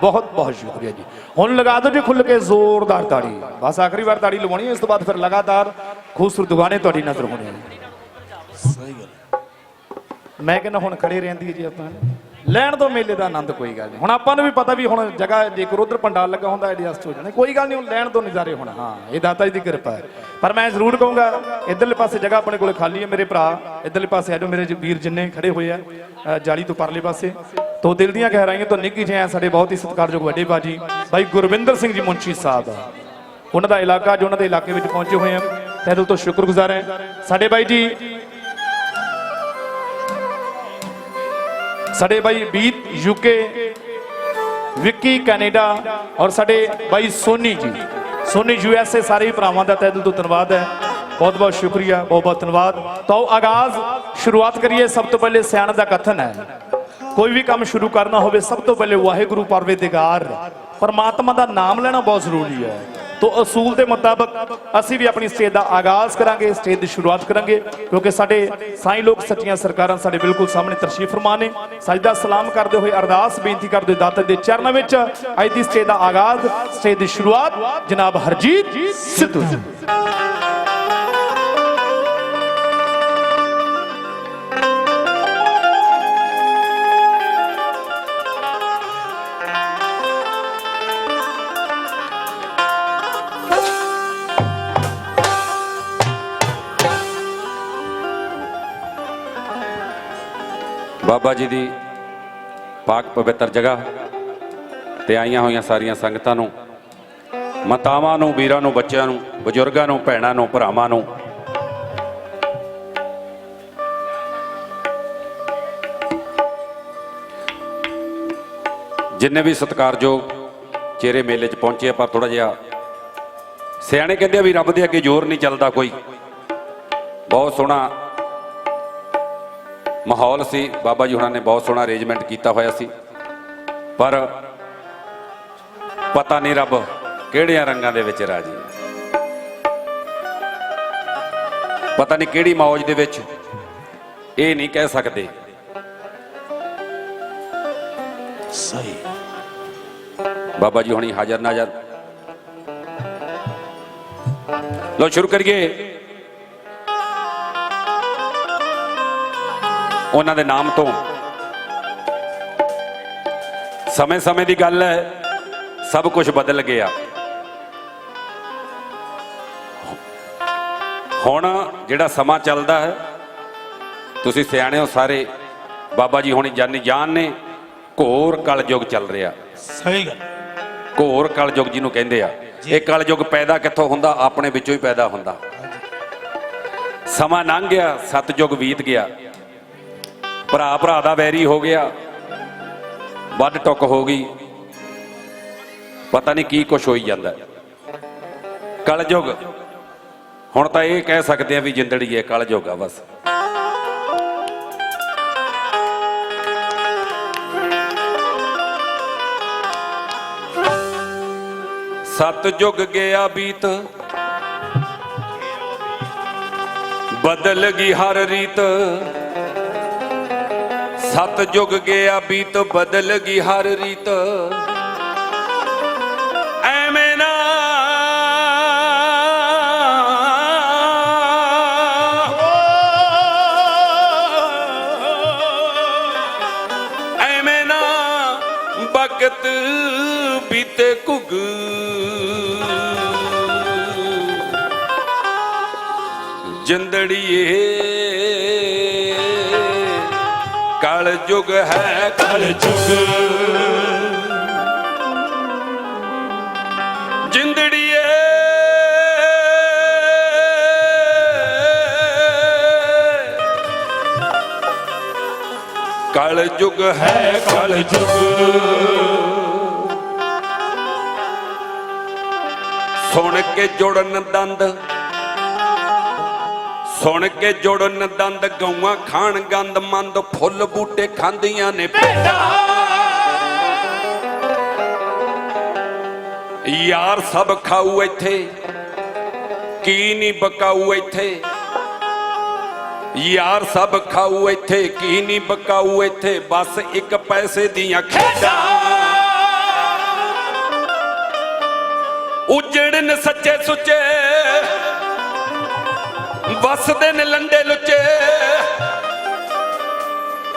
ਬਹੁਤ ਬਹੁਤ ਸ਼ੁਕਰੀਆ ਜੀ। ਹੁਣ ਲਗਾ ਦਿਓ ਜੀ ਖੁੱਲ ਕੇ ਜ਼ੋਰਦਾਰ ਤਾੜੀ। ਬਸ ਆਖਰੀ ਵਾਰ ਤਾੜੀ ਲਵਾਉਣੀ ਹੈ ਇਸ ਤੋਂ ਬਾਅਦ ਫਿਰ ਲਗਾਤਾਰ ਖੂਬਸੂਰਤ ਗਾਣੇ ਤੁਹਾਡੀ ਨਜ਼ਰ ਹੋਣੇ ਆ ਸਹੀ ਗੱਲ ਮੈਂ ਕਹਿੰਦਾ ਹੁਣ ਖੜੇ ਰਹਿੰਦੀ ਹੈ ਜੀ ਆਪਾਂ। ਲੈਣ ਤੋਂ ਮੇਲੇ ਦਾ ਆਨੰਦ ਕੋਈ ਗੱਲ ਨਹੀਂ। ਹੁਣ ਆਪਾਂ ਨੂੰ ਵੀ ਪਤਾ ਵੀ ਹੁਣ ਜਗ੍ਹਾ ਜੇਕਰ ਉਧਰ ਪੰਡਾਲ ਲੱਗਾ ਹੁੰਦਾ, ਐਡਜਸਟ ਹੋ ਜਾਣਾ। ਕੋਈ ਗੱਲ ਨਹੀਂ, ਹੁਣ ਲੈਣ ਤੋਂ ਨਜ਼ਾਰੇ ਹੁਣ, ਹਾਂ, ਇਹ ਦਾਤਾ ਜੀ ਦੀ ਕਿਰਪਾ ਹੈ। ਪਰ ਮੈਂ ਜ਼ਰੂਰ ਕਹੂੰਗਾ, ਇਧਰਲੇ ਪਾਸੇ ਜਗ੍ਹਾ ਆਪਣੇ ਕੋਲ ਖਾਲੀ ਹੈ ਮੇਰੇ ਭਰਾ। ਇਧਰਲੇ ਪਾਸੇ ਆ ਮੇਰੇ ਜੀ ਵੀਰ ਜਿੰਨੇ ਖੜੇ ਹੋਏ ਆ ਜਾਲੀ ਤੋਂ ਪਰਲੇ ਪਾਸੇ। ਤੋਂ ਦਿਲ ਦੀਆਂ ਗਹਿਰਾਈਆਂ ਤੋਂ ਨਿੱਘੀ ਜਿਹੇ ਆ ਸਾਡੇ ਬਹੁਤ ਹੀ ਸਤਿਕਾਰਯੋਗ ਵੱਡੇ ਬਾਜੀ ਭਾਈ ਗੁਰਵਿੰਦਰ ਸਿੰਘ ਜੀ ਮੁੰਸ਼ੀ ਸਾਹਿਬ। ਉਹਨਾਂ ਦਾ ਇਲਾਕਾ ਜੋ ਉਹਨਾਂ ਦੇ ਇਲਾਕੇ ਵਿੱਚ ਪਹੁੰਚੇ ਹੋਏ ਆ। ਤਹਿ ਦਿਲ ਤੋਂ ਸ਼ੁਕਰਗੁਜ਼ਾਰ ਹੈ। ਸਾਡੇ ਬਾਈ ਜੀ ਸਾਡੇ ਬਾਈ ਬੀਤ ਯੂਕੇ ਵਿੱਕੀ ਕੈਨੇਡਾ ਔਰ ਸਾਡੇ ਬਾਈ ਸੋਨੀ ਜੀ। ਸੋਨੀ ਯੂ ਐਸ ਏ ਸਾਰੇ ਹੀ ਭਰਾਵਾਂ ਦਾ ਤਹਿ ਦਿਲ ਤੋਂ ਧੰਨਵਾਦ ਹੈ। ਬਹੁਤ ਬਹੁਤ ਸ਼ੁਕਰੀਆ, ਬਹੁਤ ਬਹੁਤ ਧੰਨਵਾਦ। ਤਾਂ ਆਓ ਆਗਾਜ਼, ਸ਼ੁਰੂਆਤ ਕਰੀਏ, ਸਭ ਤੋਂ ਪਹਿਲੇ ਸਿਆਣ ਦਾ ਕਥਨ ਹੈ। ਕੋਈ ਵੀ ਕੰਮ ਸ਼ੁਰੂ ਕਰਨਾ ਹੋਵੇ, ਸਭ ਤੋਂ ਪਹਿਲੇ ਵਾਹਿਗੁਰੂ, ਪਰਵੇਦਗਾਰ। ਪਰਮਾਤਮਾ ਦਾ ਨਾਮ ਲੈਣਾ ਬਹੁਤ ਜ਼ਰੂਰੀ ਹੈ। ਤੋਂ ਅਸੂਲ ਦੇ ਮੁਤਾਬਕ ਅਸੀਂ ਵੀ ਆਪਣੀ ਸਟੇਜ ਦਾ ਆਗਾਜ਼ ਕਰਾਂਗੇ, ਸਟੇਜ ਦੀ ਸ਼ੁਰੂਆਤ ਕਰਾਂਗੇ, ਕਿਉਂਕਿ ਸਾਡੇ ਸਾਈਂ ਲੋਕ ਸੱਚੀਆਂ ਸਰਕਾਰਾਂ ਸਾਡੇ ਬਿਲਕੁਲ ਸਾਹਮਣੇ ਤਰਸ਼ੀਫ ਫਰਮਾਨ ਨੇ। ਸਜਦਾ ਸਲਾਮ ਕਰਦੇ ਹੋਏ ਅਰਦਾਸ ਬੇਨਤੀ ਕਰਦੇ ਹੋਏ ਦਾਤਾ ਦੇ ਚਰਨਾਂ ਵਿੱਚ ਅੱਜ ਦੀ ਸਟੇਜ ਦਾ ਆਗਾਜ਼, ਸਟੇਜ ਦੀ ਸ਼ੁਰੂਆਤ, ਜਨਾਬ ਹਰਜੀਤ ਸਿੱਧੂ ਬਾਬਾ ਜੀ ਦੀ ਪਾਕ ਪਵਿੱਤਰ ਜਗ੍ਹਾ ਤੇ ਆਈਆਂ ਹੋਈਆਂ ਸਾਰੀਆਂ ਸੰਗਤਾਂ ਨੂੰ ਮਾਤਾਵਾਂ ਨੂੰ ਵੀਰਾਂ ਨੂੰ ਬੱਚਿਆਂ ਨੂੰ ਬਜ਼ੁਰਗਾਂ ਨੂੰ ਭੈਣਾਂ ਨੂੰ ਭਰਾਵਾਂ ਨੂੰ ਜਿੰਨੇ ਵੀ ਸਤਿਕਾਰਯੋਗ ਚਿਹਰੇ ਮੇਲੇ 'ਚ ਪਹੁੰਚੇ ਆ, ਪਰ ਥੋੜਾ ਜਿਹਾ ਸਿਆਣੇ ਕਹਿੰਦੇ ਆ ਵੀ ਰੱਬ ਦੇ ਅੱਗੇ ਜ਼ੋਰ ਨਹੀਂ ਚੱਲਦਾ ਕੋਈ। ਬਹੁਤ ਸੋਹਣਾ ਮਾਹੌਲ ਸੀ। ਬਾਬਾ ਜੀ ਹੁਣਾਂ ਨੇ ਬਹੁਤ ਸੋਹਣਾ ਅਰੇਂਜਮੈਂਟ ਕੀਤਾ ਹੋਇਆ ਸੀ। ਪਰ ਪਤਾ ਨਹੀਂ ਰੱਬ ਕਿਹੜਿਆਂ ਰੰਗਾਂ ਦੇ ਵਿੱਚ ਰਾਜੀ ਪਤਾ ਨਹੀਂ ਕਿਹੜੀ ਮੌਜ ਦੇ ਵਿੱਚ ਇਹ ਨਹੀਂ ਕਹਿ ਸਕਦੇ। ਸਹੀ। ਬਾਬਾ ਜੀ ਹੁਣੀ ਹਾਜ਼ਰ ਨਾਜ਼ਰ। ਲੋ ਸ਼ੁਰੂ ਕਰੀਏ। ਉਹਨਾਂ ਦੇ ਨਾਮ ਤੋਂ। ਸਮੇਂ-ਸਮੇਂ ਦੀ ਗੱਲ ਹੈ ਸਭ ਕੁਝ ਬਦਲ ਗਿਆ। ਹੁਣ ਜਿਹੜਾ ਸਮਾਂ ਚੱਲਦਾ ਹੈ ਤੁਸੀਂ ਸਿਆਣੇ ਹੋ ਸਾਰੇ ਬਾਬਾ ਜੀ ਹੁਣੀ ਜਾਨੀ ਜਾਨ ਨੇ ਘੋਰ ਕਲਯੁਗ ਚੱਲ ਰਿਹਾ। ਸਹੀ ਗੱਲ। ਘੋਰ ਕਲਯੁਗ ਜਿਹਨੂੰ ਕਹਿੰਦੇ ਆ। ਇਹ ਕਲਯੁਗ ਪੈਦਾ ਕਿੱਥੋਂ ਹੁੰਦਾ? ਆਪਣੇ ਵਿੱਚੋਂ ਹੀ ਪੈਦਾ ਹੁੰਦਾ। ਸਮਾਂ ਲੰਘ ਗਿਆ ਸਤਜੁਗ ਬੀਤ ਗਿਆ। ਭਰਾ ਭਰਾ ਦਾ ਵੈਰੀ ਹੋ ਗਿਆ। ਵੱਡ ਟੁੱਕ ਹੋ ਗਈ। ਪਤਾ ਨਹੀਂ ਕੀ ਕੁਛ ਹੋਈ ਜਾਂਦਾ। ਕਲਯੁਗ। ਹੁਣ ਤਾਂ ਇਹ ਕਹਿ ਸਕਦੇ ਆ ਵੀ ਜਿੰਦੜੀ ਹੈ ਕਲਯੁਗ ਆ ਬਸ। ਸਤ ਜੁਗ ਗਿਆ ਬੀਤ। ਬਦਲ ਗਈ ਹਰ ਰੀਤ। ਸਤ ਜੁਗ ਗਿਆ ਬੀਤ ਬਦਲ ਗਈ ਹਰ ਰੀਤ। ਐਵੇਂ ਨਾ ਐਵੇਂ ਨਾ ਵਕਤ ਬੀਤੇ ਘੁਗ। ਜਿੰਦੜੀਏ ਯੁਗ ਹੈ ਕਲ ਯੁਗ ਜਿੰਦੜੀਏ। ਕਲ ਯੁਗ ਹੈ ਕਲ ਯੁਗ ਸੁਣ ਕੇ ਜੁੜਨ ਦੰਦ ਸੁਣ ਕੇ ਜੁੜਨ ਦੰਦ ਗਊਆਂ ਖਾਣ ਗੰਦ ਮੰਦ ਫੁੱਲ ਬੂਟੇ ਖਾਂਦੀਆਂ ਨੇ ਭੇਡਾਂ। ਯਾਰ ਸਭ ਖਾਊ ਇੱਥੇ, ਕੀ ਨਹੀਂ ਬਕਾਊ ਇੱਥੇ? ਯਾਰ ਸਭ ਖਾਊ ਇੱਥੇ, ਕੀ ਨਹੀਂ ਬਕਾਊ ਇੱਥੇ? ਬਸ ਇੱਕ ਪੈਸੇ ਦੀਆਂ ਖੇਡਾਂ। ਉਜੜਨ ਸੱਚੇ ਸੁੱਚੇ ਵਸਦੇ ਨੇ ਲੰਡੇ ਲੁੱਚੇ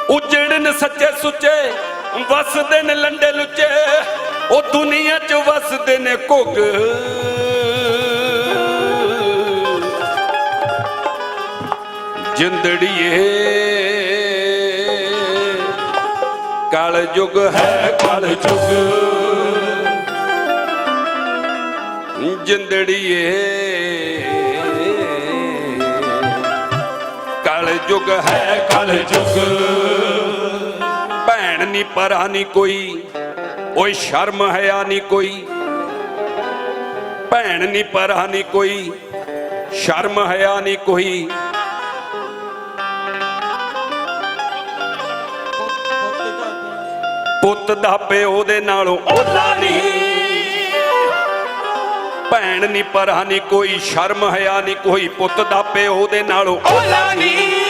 ਉਜੜਨ ਸੱਚੇ ਸੁੱਚੇ ਵਸਦੇ ਨੇ ਲੰਡੇ ਲੁੱਚੇ, ਉਹ ਦੁਨੀਆ 'ਚ ਵਸਦੇ ਨੇ ਕੁੱਗ ਜਿੰਦੜੀਏ, ਕਲ ਯੁਗ ਹੈ ਕਲ ਯੁਗ ਜਿੰਦੜੀਏ ਯੁਗ ਹੈ ਕਲ ਯੁਗ ਭੈਣ ਨਹੀਂ ਪਰਾ ਨਹੀਂ ਕੋਈ, ਓਏ ਸ਼ਰਮ ਹਿਆ ਨਹੀਂ ਕੋਈ। ਭੈਣ ਨਹੀਂ ਪਰਾ ਨਹੀਂ ਕੋਈ, ਸ਼ਰਮ ਹਿਆ ਨਹੀਂ ਕੋਈ। ਪੁੱਤ ਦਾ ਪਿਓ ਦੇ ਨਾਲੋਂ ਓਲਾ ਨਹੀਂ ਭੈਣ ਨਹੀਂ ਪਰਾ ਨਹੀਂ ਕੋਈ, ਸ਼ਰਮ ਹਿਆ ਨਹੀਂ ਕੋਈ। ਪੁੱਤ ਦਾ ਪਿਓ ਦੇ ਨਾਲੋਂ ਓਲਾ ਨਹੀਂ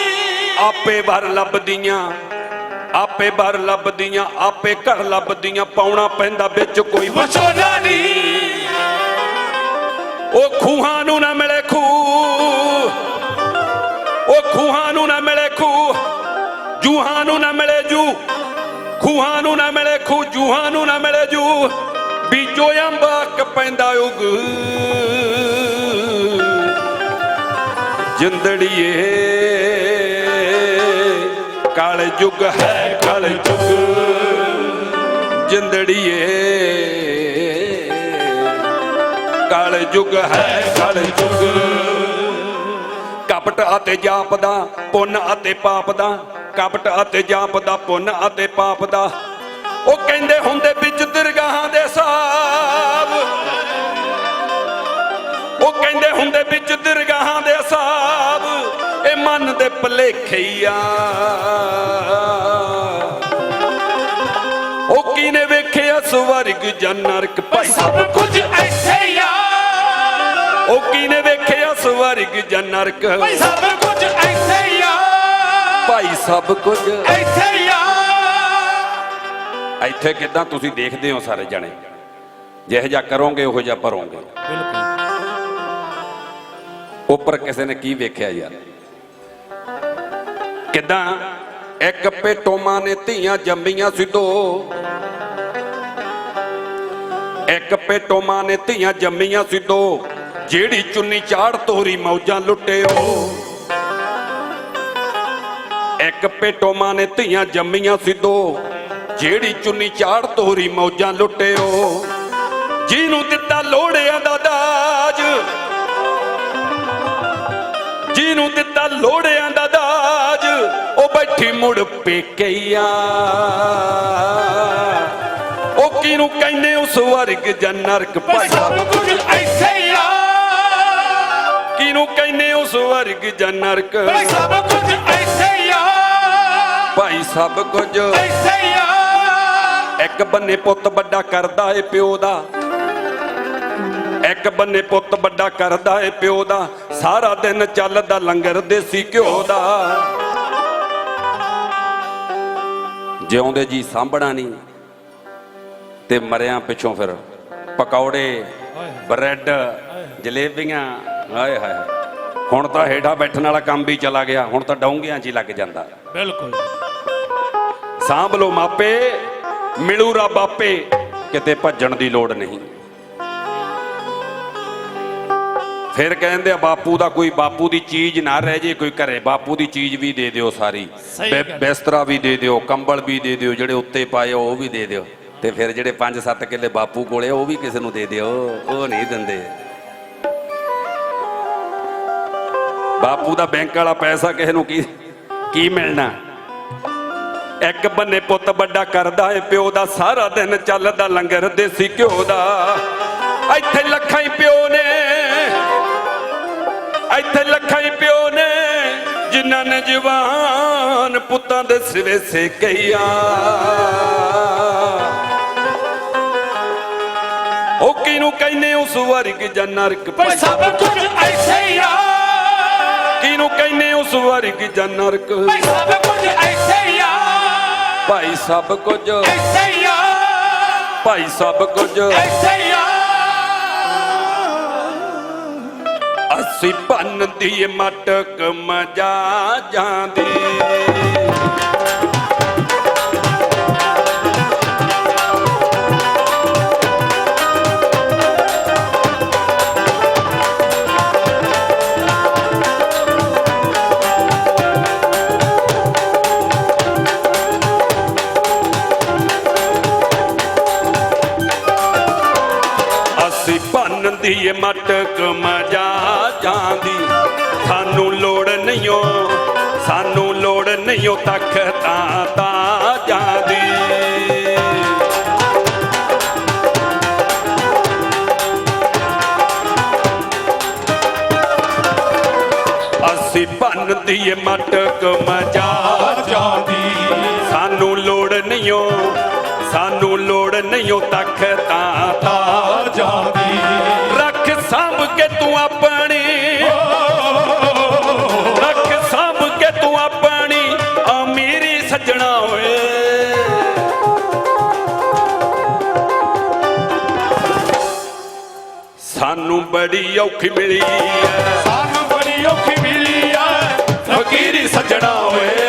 ਆਪੇ ਵਰ ਲੱਭਦੀਆਂ, ਆਪੇ ਵਰ ਲੱਭਦੀਆਂ, ਆਪੇ ਘਰ ਲੱਭਦੀਆਂ, ਪਾਉਣਾ ਪੈਂਦਾ ਵਿੱਚ ਕੋਈ ਵਿਚੋਲਾ ਨਹੀਂ। ਉਹ ਖੂਹਾਂ ਨੂੰ ਨਾ ਮਿਲੇ ਖੂ ਉਹ ਖੂਹਾਂ ਨੂੰ ਨਾ ਮਿਲੇ ਖੂ ਜੂਹਾਂ ਨੂੰ ਨਾ ਮਿਲੇ ਜੂ ਖੂਹਾਂ ਨੂੰ ਨਾ ਮਿਲੇ ਖੂ ਜੂਹਾਂ ਨੂੰ ਨਾ ਮਿਲੇ ਜੂ ਬੀਜੋ ਅੰਬਾ ਪੈਂਦਾ ਉਗ। ਜਿੰਦੜੀਏ ਕਾਲ ਯੁਗ ਹੈ, ਕਾਲ ਯੁਗ ਜਿੰਦੜੀਏ। ਕਾਲ ਯੁਗ ਹੈ, ਕਾਲ ਯੁਗ ਕਪਟ ਅਤੇ ਜਾਪ ਦਾ ਪੁੰਨ ਅਤੇ ਪਾਪ ਦਾ ਕਪਟ ਅਤੇ ਜਾਪ ਦਾ ਪੁੰਨ ਅਤੇ ਪਾਪ ਦਾ ਉਹ ਕਹਿੰਦੇ ਹੁੰਦੇ ਵਿੱਚ ਦਰਗਾਹਾਂ ਦੇ ਸਾਬ ਉਹ ਕਹਿੰਦੇ ਹੁੰਦੇ ਵਿੱਚ ਦਰਗਾਹਾਂ ਦੇ ਸਾਬ ਮਨ ਦੇ ਭਲੇਖਈਆ। ਉਹ ਕੀਨੇ ਵੇਖਿਆ? ਸਵਰਗ ਜਾਂ ਨਰਕ? ਭਾਈ ਸਭ ਕੁਝ ਹੀ ਆ। ਉਹ ਕੀਨੇ ਵੇਖਿਆ? ਸਵਰਗ ਜਾਂ ਨਰਕ? ਭਾਈ ਸਭ ਕੁਝ ਹੀ ਆ। ਭਾਈ ਸਭ ਕੁਝ ਹੀ ਆ। ਇੱਥੇ ਕਿਦਾਂ ਤੁਸੀਂ ਦੇਖਦੇ ਹੋ ਸਾਰੇ ਜਣੇ? ਜਿਹੋ ਜਿਹਾ ਕਰੋਗੇ ਉਹੋ ਜਿਹਾ ਭਰੋਗੇ। ਬਿਲਕੁਲ। ਉੱਪਰ ਕਿਸੇ ਨੇ ਕੀ ਵੇਖਿਆ ਯਾਰ? ਕਿਦਾਂ? ਇੱਕ ਪੇਟੋਮਾ ਨੇ ਧੀਆਂ ਜੰਮੀਆਂ ਸੀ ਦੋ। ਇੱਕ ਪੇਟੋਮਾ ਨੇ ਧੀਆਂ ਜੰਮੀਆਂ ਸੀ ਦੋ। ਜਿਹੜੀ ਚੁੰਨੀ ਚਾੜ ਤੋਰੀ ਮੌਜਾਂ ਲੁੱਟਿਓ ਇੱਕ ਪੇਟੋ ਨੇ ਧੀਆਂ ਜੰਮੀਆਂ ਸੀ ਦੋ। ਜਿਹੜੀ ਚੁੰਨੀ ਚਾੜ ਤੋਰੀ ਮੌਜਾਂ ਲੁੱਟਿਓ ਜਿਹਨੂੰ ਦਿੱਤਾ ਲੋੜਿਆਂ ਦਾ ਦਾਜ। ਜਿਹਨੂੰ ਦਿੱਤਾ ਲੋੜਿਆਂ ਦਾ ਬੈਠੀ ਮੁੜ ਪੇਕਈਆ ਉਹ ਕਿਹਨੂੰ ਕਹਿੰਦੇ ਉਸ ਵਰਗ ਜਾਂ ਨਰਕ ਭਾਈ। ਸਭ ਕੁਝ ਇੱਥੇ ਹੀ ਆ। ਕਿਹਨੂੰ ਕਹਿੰਦੇ ਉਸ ਵਰਗ ਜਾਂ ਨਰਕ? ਭਾਈ ਸਭ ਕੁਝ ਇੱਥੇ ਹੀ ਆ। ਭਾਈ ਸਭ ਕੁਝ ਇੱਥੇ ਹੀ ਆ। ਇੱਕ ਬੰਨੇ ਪੁੱਤ ਵੱਡਾ ਕਰਦਾ ਏ ਪਿਓ ਦਾ। ਇੱਕ ਬੰਨੇ ਪੁੱਤ ਵੱਡਾ ਕਰਦਾ ਏ ਪਿਓ ਦਾ। ਸਾਰਾ ਦਿਨ ਚੱਲਦਾ ਲੰਗਰ ਦੇਸੀ ਘਿਓ ਦਾ। ਜਿਉਂਦੇ ਜੀ ਸਾਂਭਣਾ ਨਹੀਂ ਤੇ ਮਰਿਆਂ ਪਿੱਛੋਂ ਫਿਰ ਪਕੌੜੇ ਬ੍ਰੈਡ ਜਲੇਬੀਆਂ ਹਾਏ ਹਾਏ ਹੁਣ ਤਾਂ ਹੇਠਾਂ ਬੈਠਣ ਵਾਲਾ ਕੰਮ ਵੀ ਚਲਾ ਗਿਆ ਹੁਣ ਤਾਂ ਡੌਂਗਿਆਂ 'ਚ ਹੀ ਲੱਗ ਜਾਂਦਾ। ਬਿਲਕੁਲ। ਸਾਂਭ ਲੋ ਮਾਪੇ ਮਿਲੂ ਰੱਬ ਆਪੇ ਕਿਤੇ ਭੱਜਣ ਦੀ ਲੋੜ ਨਹੀਂ। ਫਿਰ ਕਹਿੰਦੇ ਆ ਬਾਪੂ ਦਾ ਕੋਈ ਬਾਪੂ ਦੀ ਚੀਜ਼ ਨਾ ਰਹਿ ਜੇ ਕੋਈ ਘਰੇ ਬਾਪੂ ਦੀ ਚੀਜ਼ ਵੀ ਦੇ ਦਿਓ ਸਾਰੀ। ਸਹੀ ਬਿ- ਗੱਲ। ਬਿਸਤਰਾ ਵੀ ਦੇ ਦਿਓ ਕੰਬਲ ਵੀ ਦੇ ਦਿਓ ਜਿਹੜੇ ਉੱਤੇ ਪਾਏ ਆ ਉਹ ਵੀ ਦੇ ਦਿਓ। ਤੇ ਫਿਰ ਜਿਹੜੇ 5-7 ਕਿੱਲੇ ਬਾਪੂ ਕੋਲੇ ਆ, ਉਹ ਵੀ ਕਿਸੇ ਨੂੰ ਦੇ ਦਿਓ ਉਹ ਨਹੀਂ ਦਿੰਦੇ। ਬਾਪੂ ਦਾ ਬੈਂਕ ਵਾਲਾ ਪੈਸਾ ਕਿਸੇ ਨੂੰ ਕੀ ਕੀ ਮਿਲਣਾ? ਇੱਕ ਬੰਨੇ ਪੁੱਤ ਵੱਡਾ ਕਰਦਾ ਏ ਪਿਓ ਦਾ ਸਾਰਾ ਦਿਨ ਚੱਲਦਾ ਲੰਗਰ ਦੇਸੀ ਘਿਓ ਦਾ। ਇੱਥੇ ਲੱਖਾਂ ਹੀ ਪਿਓ ਨੇ ਇੱਥੇ ਲੱਖਾਂ ਹੀ ਪਿਓ ਨੇ ਜਿਨ੍ਹਾਂ ਨੇ ਜਵਾਨ ਪੁੱਤਾਂ ਦੇ ਸਿਵੇ ਸੇਕਈਆ ਉਹ ਕਿਹਨੂੰ ਕਹਿੰਦੇ ਉਸ ਵਰਗ ਜਾਂ ਨਰਕ ਭਾਈ ਸਭ ਕੁਝ ਇੱਥੇ ਹੀ ਆ। ਕਿਹਨੂੰ ਕਹਿੰਦੇ ਉਸ ਵਰਗ ਜਾਂ ਨਰਕ। ਭਾਈ ਸਭ ਕੁਝ ਇੱਥੇ ਹੀ ਆ। ਭਾਈ ਸਭ ਕੁਝ ਇੱਥੇ ਹੀ ਆ। ਭਾਈ ਸਭ ਕੁਝ ਇੱਥੇ ਹੀ ਅਸੀਂ ਭੰਨ ਮਟਕ ਮਜਾ ਜਾਂਦੀ। ਭੰਨ ਮਟਕ ਮਜਾ ਜਾਂਦੀ। ਸਾਨੂੰ ਲੋੜ ਨਹੀਂ ਓ ਸਾਨੂੰ ਲੋੜ ਨਹੀਂ ਓ ਤਖਤਾਂ ਤਾਂ ਜਾਂਦੀ। ਅਸੀਂ ਭੰਨਦੀ ਮਟਕ ਮਜਾ ਜਾਂਦੀ। ਸਾਨੂੰ ਲੋੜ ਨਹੀਂ ਓ ਸਾਨੂੰ ਲੋੜ ਨਹੀਂ ਓ ਤਖਤਾਂ ਤਾਂ ਕੇ ਤੂੰ ਆਪਣੀ। ਰੱਖ ਸਾਂਭ ਕੇ ਤੂੰ ਆਪਣੀ। ਅਮੀਰੀ ਸੱਜਣਾ ਓਏ। ਸਾਨੂੰ ਬੜੀ ਔਖੀ ਮਿਲੀ ਐ। ਸਾਨੂੰ ਬੜੀ ਔਖੀ ਮਿਲੀ ਹੈ ਫਕੀਰੀ ਸੱਜਣਾ ਓਏ।